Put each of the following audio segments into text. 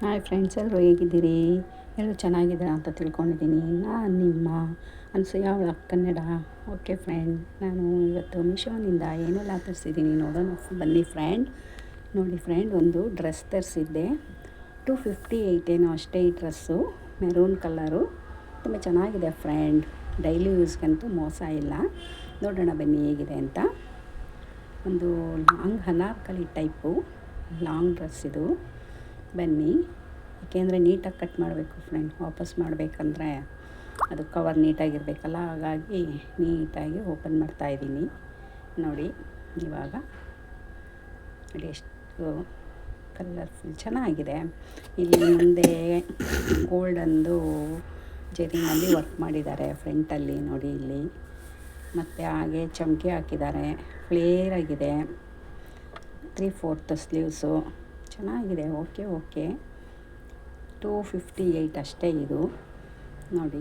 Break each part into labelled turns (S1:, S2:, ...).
S1: Hi friends ಎಲ್ಲರೂ ಹೇಗಿದ್ದೀರಿ? ಎಲ್ಲರೂ ಚೆನ್ನಾಗಿದ್ದೀರಾ ಅಂತ ತಿಳ್ಕೊಂಡಿದ್ದೀನಿ. ನಾನು ನಿಮ್ಮ ಅನಿಸು ಯಾವ ಕನ್ನಡ. ಓಕೆ ಫ್ರೆಂಡ್ ನಾನು ಇವತ್ತು ಮಿಶೋನಿಂದ ಏನೆಲ್ಲ ತರಿಸಿದ್ದೀನಿ ನೋಡೋಣ. ಬನ್ನಿ ಫ್ರೆಂಡ್ ನೋಡಿ ಫ್ರೆಂಡ್ ಒಂದು ಡ್ರೆಸ್ ತರಿಸಿದ್ದೆ. ಟು ಫಿಫ್ಟಿ ಏಯ್ಟ್ ಏನೋ ಅಷ್ಟೇ ಈ ಡ್ರೆಸ್ಸು ಮೆರೂನ್ ಕಲರು ತುಂಬ ಚೆನ್ನಾಗಿದೆ ಫ್ರೆಂಡ್ ಡೈಲಿ ಯೂಸ್ಗಂತೂ ಮೋಸ ಇಲ್ಲ. ನೋಡೋಣ ಬನ್ನಿ ಹೇಗಿದೆ ಅಂತ. ಒಂದು long Anarkali type long dress ಇದು. ಬನ್ನಿ. ಏಕೆಂದರೆ ನೀಟಾಗಿ ಕಟ್ ಮಾಡಬೇಕು ಫ್ರೆಂಡ್. ವಾಪಸ್ ಮಾಡಬೇಕಂದ್ರೆ ಅದು ಕವರ್ ನೀಟಾಗಿರಬೇಕಲ್ಲ, ಹಾಗಾಗಿ ನೀಟಾಗಿ ಓಪನ್ ಮಾಡ್ತಾಯಿದ್ದೀನಿ ನೋಡಿ, ಇವಾಗ ನೋಡಿ ಎಷ್ಟು ಕಲರ್ಫುಲ್ ಚೆನ್ನಾಗಿದೆ. ಇಲ್ಲಿ ಮುಂದೆ ಗೋಲ್ಡಂದು ಜರಿನಲ್ಲಿ ವರ್ಕ್ ಮಾಡಿದ್ದಾರೆ ಫ್ರಂಟಲ್ಲಿ, ನೋಡಿ ಇಲ್ಲಿ. ಮತ್ತು ಹಾಗೆ ಚಮಕಿ ಹಾಕಿದ್ದಾರೆ. ಫ್ಲೇರ್ ಆಗಿದೆ. Three fourth sleeves. ಚೆನ್ನಾಗಿದೆ, okay okay. Two fifty eight ಅಷ್ಟೇ ಇದು. ನೋಡಿ,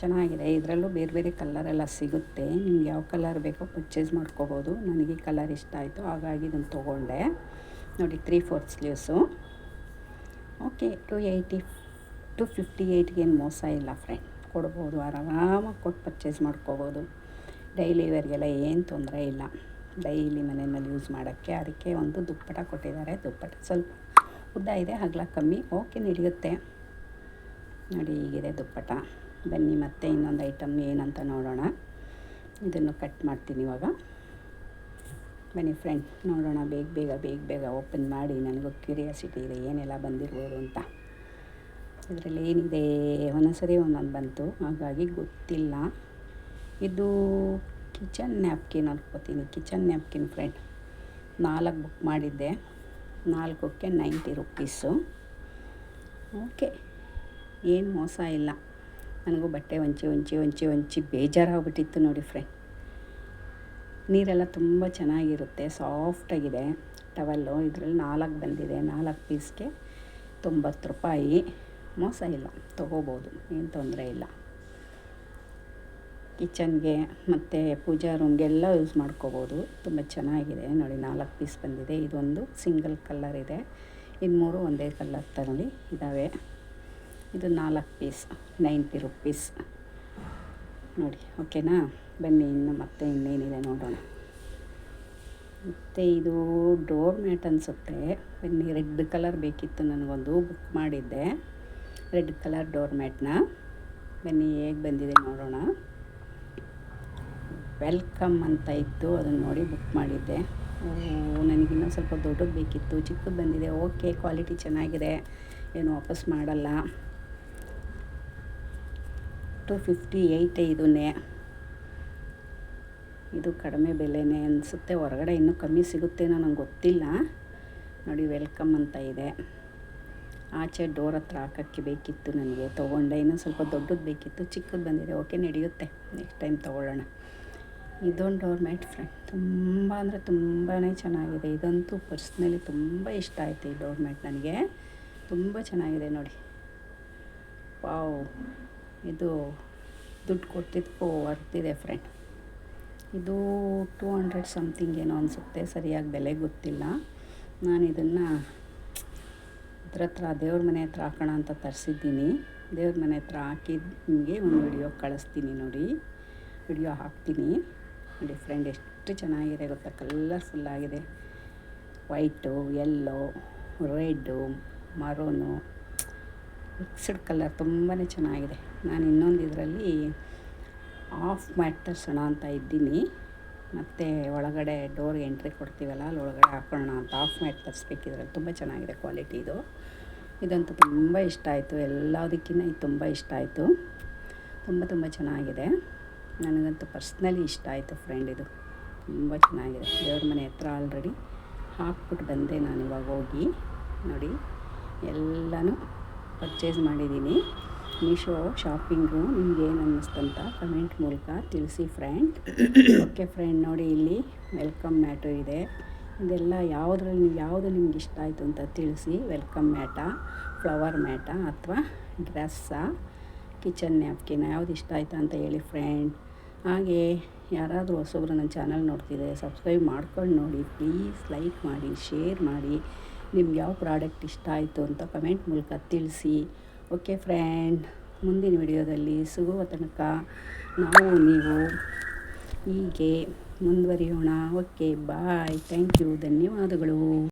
S1: ಚೆನ್ನಾಗಿದೆ. ಇದರಲ್ಲೂ ಬೇರೆ ಬೇರೆ ಕಲರೆಲ್ಲ ಸಿಗುತ್ತೆ. ನಿಮ್ಗೆ ಯಾವ ಕಲರ್ ಬೇಕೋ ಪರ್ಚೇಸ್ ಮಾಡ್ಕೋಬೋದು. ನನಗೆ ಈ ಕಲರ್ ಇಷ್ಟ ಆಯಿತು, ಹಾಗಾಗಿ ಇದನ್ನು ತೊಗೊಂಡೆ. ನೋಡಿ three fourth sleeves okay two eighty two fifty ಏಯ್ಟ್ಗೇನು ಮೋಸ ಇಲ್ಲ ಫ್ರೆಂಡ್ ಕೊಡ್ಬೋದು, ಆರಾಮಾಗಿ ಕೊಟ್ಟು ಪರ್ಚೇಸ್ ಮಾಡ್ಕೋಬೋದು. ಡೈಲಿ ವೇರ್ಗೆಲ್ಲ ಏನು ತೊಂದರೆ ಇಲ್ಲ. ಡೈಲಿ ಮನೆಯಲ್ಲಿ ಯೂಸ್ ಮಾಡೋಕ್ಕೆ ಅದಕ್ಕೆ ಒಂದು ದುಪ್ಪಟ ಕೊಟ್ಟಿದ್ದಾರೆ. ದುಪ್ಪಟ ಸ್ವಲ್ಪ ಉದ್ದ ಇದೆ, ಹಗಲ ಕಮ್ಮಿ. ಓಕೆ, ನಡೆಯುತ್ತೆ. ನೋಡಿ ಈಗಿದೆ ದುಪ್ಪಟ ಬನ್ನಿ, ಮತ್ತೆ ಇನ್ನೊಂದು ಐಟಮ್ ಏನಂತ ನೋಡೋಣ. ಇದನ್ನು ಕಟ್ ಮಾಡ್ತೀನಿ ಇವಾಗ. ಬನ್ನಿ ಫ್ರೆಂಡ್ ನೋಡೋಣ. ಬೇಗ ಬೇಗ ಬೇಗ ಬೇಗ ಓಪನ್ ಮಾಡಿ. ನನಗೂ ಕ್ಯೂರಿಯಾಸಿಟಿ ಇದೆ, ಏನೆಲ್ಲ ಬಂದಿರ್ಬೋದು ಅಂತ. ಇದರಲ್ಲಿ ಏನಿದೆ? ಒಂದೊಂದ್ಸರಿ ಒಂದೊಂದು ಬಂತು. ಹಾಗಾಗಿ ಗೊತ್ತಿಲ್ಲ. ಇದು ಕಿಚನ್ ನ್ಯಾಪ್ಕಿನ್ ಅನ್ಕೋತೀನಿ. ಕಿಚನ್ ನ್ಯಾಪ್ಕಿನ್ ಫ್ರೆಂಡ್ ನಾಲ್ಕು ಬುಕ್ ಮಾಡಿದ್ದೆ. ನಾಲ್ಕಕ್ಕೆ ನೈಂಟಿ ರುಪೀಸು. ಓಕೆ. ಏನು ಮೋಸ ಇಲ್ಲ. ನನಗೂ ಬಟ್ಟೆ ಹೊಂಚಿ ಹೊಂಚಿ ಹೊಂಚಿ ಒಂಚಿ ಬೇಜಾರಾಗ್ಬಿಟ್ಟಿತ್ತು ನೋಡಿ ಫ್ರೆಂಡ್ ನೀರೆಲ್ಲ ತುಂಬ ಚೆನ್ನಾಗಿರುತ್ತೆ. ಸಾಫ್ಟಾಗಿದೆ ಟವೆಲ್ಲು, ಇದರಲ್ಲಿ ನಾಲ್ಕು ಬಂದಿದೆ. ನಾಲ್ಕು ಪೀಸ್ಗೆ ತೊಂಬತ್ತು ರೂಪಾಯಿ. ಮೋಸ ಇಲ್ಲ. ತೊಗೋಬೋದು. ಏನು ತೊಂದರೆ ಇಲ್ಲ. ಕಿಚನ್ಗೆ ಮತ್ತು ಪೂಜಾ ರೂಮ್ಗೆಲ್ಲ ಯೂಸ್ ಮಾಡ್ಕೋಬೋದು. ತುಂಬ ಚೆನ್ನಾಗಿದೆ. ನೋಡಿ ನಾಲ್ಕು ಪೀಸ್ ಬಂದಿದೆ. ಇದೊಂದು ಸಿಂಗಲ್ ಕಲರ್ ಇದೆ. ಇದು ಮೂರು ಒಂದೇ ಕಲರ್ ತರಲಿ ಇದ್ದಾವೆ ಇದು ನಾಲ್ಕು ಪೀಸ್, ನೈಂಟಿ ರುಪೀಸ್. ನೋಡಿ, ಓಕೆನಾ? ಬನ್ನಿ, ಇನ್ನು ಮತ್ತೆ ಇನ್ನೇನಿದೆ ನೋಡೋಣ. ಮತ್ತು ಇದು ಡೋರ್ ಮ್ಯಾಟ್ ಅನಿಸುತ್ತೆ. ಬನ್ನಿ, ರೆಡ್ ಕಲರ್ ಬೇಕಿತ್ತು ನನಗೊಂದು ಬುಕ್ ಮಾಡಿದ್ದೆ. ರೆಡ್ ಕಲರ್ ಡೋರ್ ಮ್ಯಾಟ್ನ. ಬನ್ನಿ, ಹೇಗೆ ಬಂದಿದೆ ನೋಡೋಣ. ವೆಲ್ಕಮ್ ಅಂತ ಇತ್ತು, ಅದನ್ನು ನೋಡಿ ಬುಕ್ ಮಾಡಿದ್ದೆ. ನನಗಿನ್ನೂ ಸ್ವಲ್ಪ ದೊಡ್ಡದು ಬೇಕಿತ್ತು, ಚಿಕ್ಕದು ಬಂದಿದೆ, ಓಕೆ ಕ್ವಾಲಿಟಿ ಚೆನ್ನಾಗಿದೆ, ಏನು ವಾಪಸ್ ಮಾಡಲ್ಲ. ಟು ಫಿಫ್ಟಿ ಏಯ್ಟೇ ಇದನ್ನೇ ಇದು ಕಡಿಮೆ ಬೆಲೆನೇ ಅನಿಸುತ್ತೆ, ಹೊರಗಡೆ ಇನ್ನೂ ಕಮ್ಮಿ ಸಿಗುತ್ತೇನೋ ನಂಗೆ ಗೊತ್ತಿಲ್ಲ. ನೋಡಿ, ವೆಲ್ಕಮ್ ಅಂತ ಇದೆ. ಆಚೆ ಡೋರ್ ಹತ್ರ ಹಾಕೋಕ್ಕೆ ಬೇಕಿತ್ತು ನನಗೆ, ತೊಗೊಂಡೆ, ಇನ್ನೊಂದು ಸ್ವಲ್ಪ ದೊಡ್ಡದು ಬೇಕಿತ್ತು, ಚಿಕ್ಕದು ಬಂದಿದೆ, ಓಕೆ, ನಡೆಯುತ್ತೆ ನೆಕ್ಸ್ಟ್ ಟೈಮ್ ತೊಗೊಳ್ಳೋಣ. ಇದೊಂದು ಡೋರ್ ಮ್ಯಾಟ್ ಫ್ರೆಂಡ್. ತುಂಬ ಅಂದರೆ ತುಂಬಾ ಚೆನ್ನಾಗಿದೆ. ಇದಂತೂ ಪರ್ಸ್ನಲಿ ತುಂಬ ಇಷ್ಟ ಆಯಿತು ಈ ಡೋರ್ ಮ್ಯಾಟ್ ನನಗೆ. ತುಂಬ ಚೆನ್ನಾಗಿದೆ ನೋಡಿ. ಪಾವ್ ಇದು ದುಡ್ಡು ಕೊಟ್ಟಿದ್ದಕ್ಕೂ ವರ್ತಿದೆ ಫ್ರೆಂಡ್. ಇದು ಟೂ ಹಂಡ್ರೆಡ್ ಸಮಥಿಂಗ್ ಏನೋ ಅನಿಸುತ್ತೆ. ಸರಿಯಾಗಿ ಬೆಲೆ ಗೊತ್ತಿಲ್ಲ. ನಾನು ಇದನ್ನು ಇದ್ರ ಹತ್ರ, ದೇವ್ರ ಮನೆ ಹತ್ರ ಹಾಕೋಣ ಅಂತ ತರಿಸಿದ್ದೀನಿ. ದೇವ್ರ ಮನೆ ಹತ್ರ ನಿಮಗೆ ಒಂದು ವಿಡಿಯೋ ಕಳಿಸ್ತೀನಿ ನೋಡಿ. ವಿಡಿಯೋ ಹಾಕ್ತೀನಿ. ನೋಡಿ ಎಷ್ಟು ಚೆನ್ನಾಗಿದೆ ಗೊತ್ತಾ? ಕಲರ್ಫುಲ್ಲಾಗಿದೆ white yellow red maroon mixed colour ತುಂಬಾ ಚೆನ್ನಾಗಿದೆ. ನಾನು ಇನ್ನೊಂದು ಇದರಲ್ಲಿ ಆಫ್ ಮ್ಯಾಟ್ ತರಿಸೋಣ ಅಂತ ಇದ್ದೀನಿ. ಮತ್ತು ಒಳಗಡೆ ಡೋರ್ಗೆ ಎಂಟ್ರಿ ಕೊಡ್ತೀವಲ್ಲ ಅಲ್ಲಿ ಒಳಗಡೆ ಹಾಕೋಣ ಅಂತ ಆಫ್ ಮ್ಯಾಟ್ ತರಿಸ್ಬೇಕಿದ್ರಲ್ಲಿ ತುಂಬ ಚೆನ್ನಾಗಿದೆ ಕ್ವಾಲಿಟಿ ಇದು. ಇದಂತೂ ತುಂಬ ಇಷ್ಟ ಆಯಿತು. ಎಲ್ಲದಕ್ಕಿಂತ ಇದು ತುಂಬ ಇಷ್ಟ ಆಯಿತು. ತುಂಬ ತುಂಬ ಚೆನ್ನಾಗಿದೆ. ನನಗಂತೂ ಪರ್ಸ್ನಲಿ ಇಷ್ಟ ಆಯಿತು ಫ್ರೆಂಡ್ ಇದು. ತುಂಬ ಚೆನ್ನಾಗಿದೆ. ದೇವ್ರ ಮನೆ ಹತ್ರ ಆಲ್ರೆಡಿ ಹಾಕ್ಬಿಟ್ಟು ಬಂದೆ ನಾನು ಇವಾಗ ಹೋಗಿ. ನೋಡಿ, ಎಲ್ಲನೂ ಪರ್ಚೇಸ್ ಮಾಡಿದ್ದೀನಿ. ಮೀಶೋ ಶಾಪಿಂಗು ನಿಮ್ಗೆ ಏನು ಅನ್ನಿಸ್ತಂತ ಕಮೆಂಟ್ ಮೂಲಕ ತಿಳಿಸಿ ಫ್ರೆಂಡ್ ಓಕೆ ಫ್ರೆಂಡ್ ನೋಡಿ ಇಲ್ಲಿ ವೆಲ್ಕಮ್ ಮ್ಯಾಟು ಇದೆ. ಇದೆಲ್ಲ ಯಾವುದ್ರಲ್ಲಿ ನೀವು, ಯಾವುದು ನಿಮ್ಗೆ ಇಷ್ಟ ಆಯಿತು ಅಂತ ತಿಳಿಸಿ. ವೆಲ್ಕಮ್ ಮ್ಯಾಟಾ ಫ್ಲವರ್ ಮ್ಯಾಟಾ ಅಥವಾ ಡ್ರೆಸ್ಸಾ ಕಿಚನ್ ನ್ಯಾಪ್ಕಿನ ಯಾವ್ದು ಇಷ್ಟ ಆಯಿತಾ ಅಂತ ಹೇಳಿ ಫ್ರೆಂಡ್ ಹಾಗೆ ಯಾರಾದರೂ ಹೊಸಬ್ರು ನನ್ನ ಚಾನಲ್ ನೋಡ್ತಿದ್ರೆ ಸಬ್ಸ್ಕ್ರೈಬ್ ಮಾಡ್ಕೊಂಡು ನೋಡಿ ಪ್ಲೀಸ್ ಲೈಕ್ ಮಾಡಿ ಶೇರ್ ಮಾಡಿ. ನಿಮ್ಗೆ ಯಾವ ಪ್ರಾಡಕ್ಟ್ ಇಷ್ಟ ಆಯಿತು ಅಂತ ಕಮೆಂಟ್ ಮೂಲಕ ತಿಳಿಸಿ. ಓಕೆ ಫ್ರೆಂಡ್ ಮುಂದಿನ ವಿಡಿಯೋದಲ್ಲಿ ಸಿಗುವ ತನಕ ನಾವು, ನೀವು ಹೀಗೆ ಮುಂದುವರಿಯೋಣ. ಓಕೆ ಬಾಯ್ ಥ್ಯಾಂಕ್ ಯು ಧನ್ಯವಾದಗಳು.